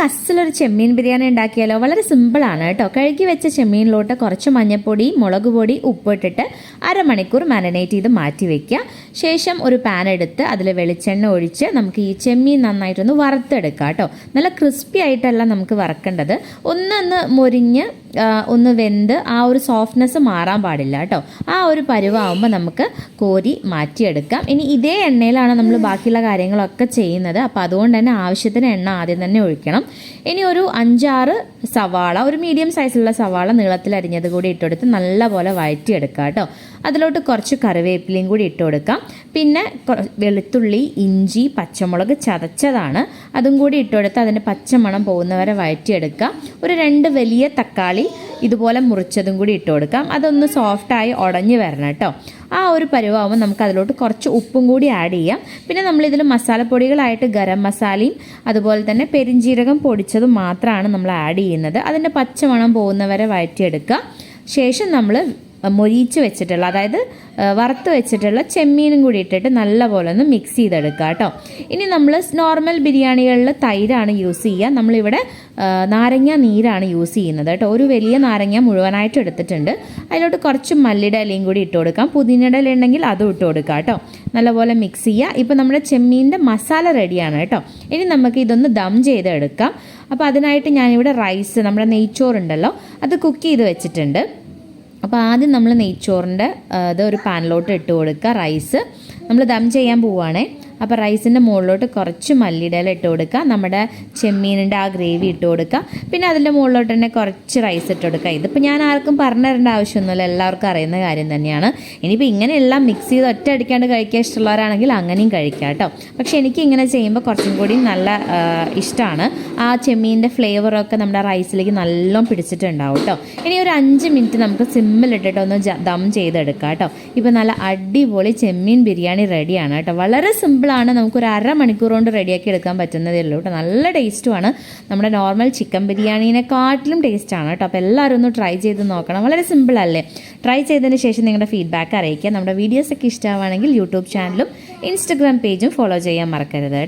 നമുക്ക് അസലൊരു ചെമ്മീൻ ബിരിയാണി ഉണ്ടാക്കിയാലോ? വളരെ സിമ്പിളാണ് കേട്ടോ. കഴുകി വെച്ച ചെമ്മീനിലോട്ട് കുറച്ച് മഞ്ഞൾപ്പൊടി മുളക് പൊടി ഉപ്പിട്ടിട്ട് അരമണിക്കൂർ മാരിനേറ്റ് ചെയ്ത് മാറ്റി വെക്കുക. ശേഷം ഒരു പാൻ എടുത്ത് അതിൽ വെളിച്ചെണ്ണ ഒഴിച്ച് നമുക്ക് ഈ ചെമ്മീൻ നന്നായിട്ടൊന്ന് വറുത്തെടുക്കാം കേട്ടോ. നല്ല ക്രിസ്പി ആയിട്ടല്ല നമുക്ക് വറക്കേണ്ടത്. ഒന്നൊന്ന് മൊരിഞ്ഞ് ഒന്ന് വെന്ത് ആ ഒരു സോഫ്റ്റ്നെസ് മാറാൻ പാടില്ല കേട്ടോ. ആ ഒരു പരുവാകുമ്പോൾ നമുക്ക് കോരി മാറ്റിയെടുക്കാം. ഇനി ഇതേ എണ്ണയിലാണ് നമ്മൾ ബാക്കിയുള്ള കാര്യങ്ങളൊക്കെ ചെയ്യുന്നത്. അപ്പോൾ അതുകൊണ്ട് തന്നെ ആവശ്യത്തിന് എണ്ണ ആദ്യം തന്നെ ഒഴിക്കണം. ഇനി ഒരു അഞ്ചാറ് സവാള ഒരു മീഡിയം സൈസിലുള്ള സവാള നീളത്തിൽ അരിഞ്ഞത് കൂടി ഇട്ടെടുത്ത് നല്ലപോലെ വഴറ്റിയെടുക്കുക കേട്ടോ. അതിലോട്ട് കുറച്ച് കറിവേപ്പിലയും കൂടി ഇട്ട് കൊടുക്കാം പിന്നെ വെളുത്തുള്ളി ഇഞ്ചി പച്ചമുളക് ചതച്ചതാണ്. അതും കൂടി ഇട്ടുകൊടുത്ത് അതിന്റെ പച്ചമണം പോകുന്നവരെ വഴറ്റിയെടുക്കാം. ഒരു രണ്ട് വലിയ തക്കാളി ഇതുപോലെ മുറിച്ചതും കൂടി ഇട്ട് കൊടുക്കാം. അതൊന്ന് സോഫ്റ്റായി ഉടഞ്ഞു വരണം കേട്ടോ. ആ ഒരു പരുവാകുമ്പോൾ നമുക്ക് അതിലോട്ട് കുറച്ച് ഉപ്പും കൂടി ആഡ് ചെയ്യാം. പിന്നെ നമ്മൾ നമ്മളിതിൽ മസാലപ്പൊടികളായിട്ട് ഗരം മസാലയും അതുപോലെ തന്നെ പെരിഞ്ജീരകം പൊടിച്ചതും മാത്രമാണ് നമ്മൾ ആഡ് ചെയ്യുന്നത്. അതിന്റെ പച്ചമണം പോകുന്നവരെ വഴറ്റിയെടുക്കുക. ശേഷം നമ്മൾ മൊരിച്ച് വെച്ചിട്ടുള്ള അതായത് വറുത്ത് വെച്ചിട്ടുള്ള ചെമ്മീനും കൂടി ഇട്ടിട്ട് നല്ലപോലെ ഒന്ന് മിക്സ് ചെയ്തെടുക്കുക കേട്ടോ. ഇനി നമ്മൾ നോർമൽ ബിരിയാണികളിൽ തൈരാണ് യൂസ് ചെയ്യുക. നമ്മളിവിടെ നാരങ്ങ നീരാണ് യൂസ് ചെയ്യുന്നത് കേട്ടോ. ഒരു വലിയ നാരങ്ങ മുഴുവനായിട്ട് എടുത്തിട്ടുണ്ട്. അതിലോട്ട് കുറച്ച് മല്ലിയുടെ ഇലയും കൂടി ഇട്ട് കൊടുക്കാം. പുതിനയുടെ ഇല ഉണ്ടെങ്കിൽ അതും ഇട്ട് കൊടുക്കാം കേട്ടോ. നല്ലപോലെ മിക്സ് ചെയ്യുക. ഇപ്പോൾ നമ്മുടെ ചെമ്മീന്റെ മസാല റെഡിയാണ് കേട്ടോ. ഇനി നമുക്ക് ഇതൊന്ന് ദം ചെയ്ത് എടുക്കാം അപ്പോൾ അതിനായിട്ട് ഞാനിവിടെ റൈസ് നമ്മുടെ നെയ്ച്ചോറുണ്ടല്ലോ അത് കുക്ക് ചെയ്ത് വെച്ചിട്ടുണ്ട്. അപ്പോൾ ആദ്യം നമ്മൾ നെയ്ച്ചോറിന്റെ ഇത് ഒരു പാനിലോട്ട് ഇട്ട് കൊടുക്കുക. റൈസ്. നമ്മൾ ദം ചെയ്യാൻ പോവുകയാണേ അപ്പോൾ റൈസിന്റെ മുകളിലോട്ട് കുറച്ച് മല്ലിയുടെ ഇല ഇട്ട് കൊടുക്കുക. നമ്മുടെ ചെമ്മീനിന്റെ ആ ഗ്രേവി ഇട്ട് കൊടുക്കുക. പിന്നെ അതിന്റെ മുകളിലോട്ട് തന്നെ കുറച്ച് റൈസ് ഇട്ട് കൊടുക്കുക. ഇതിപ്പോൾ ഞാൻ ആർക്കും പറഞ്ഞു തരേണ്ട ആവശ്യമൊന്നുമില്ല. എല്ലാവർക്കും അറിയുന്ന കാര്യം തന്നെയാണ്. ഇനിയിപ്പോൾ ഇങ്ങനെയെല്ലാം മിക്സ് ചെയ്ത് ഒറ്റ അടിക്കാണ്ട് കഴിക്കാൻ ഇഷ്ടമുള്ളവരാണെങ്കിൽ അങ്ങനെയും കഴിക്കാം കേട്ടോ. പക്ഷേ എനിക്ക് ഇങ്ങനെ ചെയ്യുമ്പോൾ കുറച്ചും കൂടി നല്ല ഇഷ്ടമാണ് ആ ചെമ്മീന്റെ ഫ്ലേവറൊക്കെ നമ്മുടെ റൈസിലേക്ക് നല്ലോണം പിടിച്ചിട്ടുണ്ടാവും കേട്ടോ. ഇനി ഒരു അഞ്ച് മിനിറ്റ് നമുക്ക് സിമ്മിലിട്ടിട്ട് ഒന്ന് ദം ചെയ്തെടുക്കാം കേട്ടോ. ഇപ്പോൾ നല്ല അടിപൊളി ചെമ്മീൻ ബിരിയാണി റെഡിയാണ് കേട്ടോ. വളരെ സിമ്പിളാണ് നമുക്കൊരു അരമണിക്കൂർ കൊണ്ട് റെഡിയാക്കി എടുക്കാൻ പറ്റുന്നതേ ഉള്ളൂ കേട്ടോ. നല്ല ടേസ്റ്റുമാണ് നമ്മുടെ നോർമൽ ചിക്കൻ ബിരിയാണീനെക്കാട്ടിലും ടേസ്റ്റാണ് കേട്ടോ. അപ്പോൾ എല്ലാവരും ഒന്ന് ട്രൈ ചെയ്ത് നോക്കണം. വളരെ സിമ്പിൾ അല്ലേ? ട്രൈ ചെയ്തതിന് ശേഷം നിങ്ങളുടെ ഫീഡ്ബാക്ക് അറിയിക്കുക. നമ്മുടെ വീഡിയോസൊക്കെ ഇഷ്ടമാണെങ്കിൽ യൂട്യൂബ് ചാനലും ഇൻസ്റ്റഗ്രാം പേജും ഫോളോ ചെയ്യാൻ മറക്കരുത്.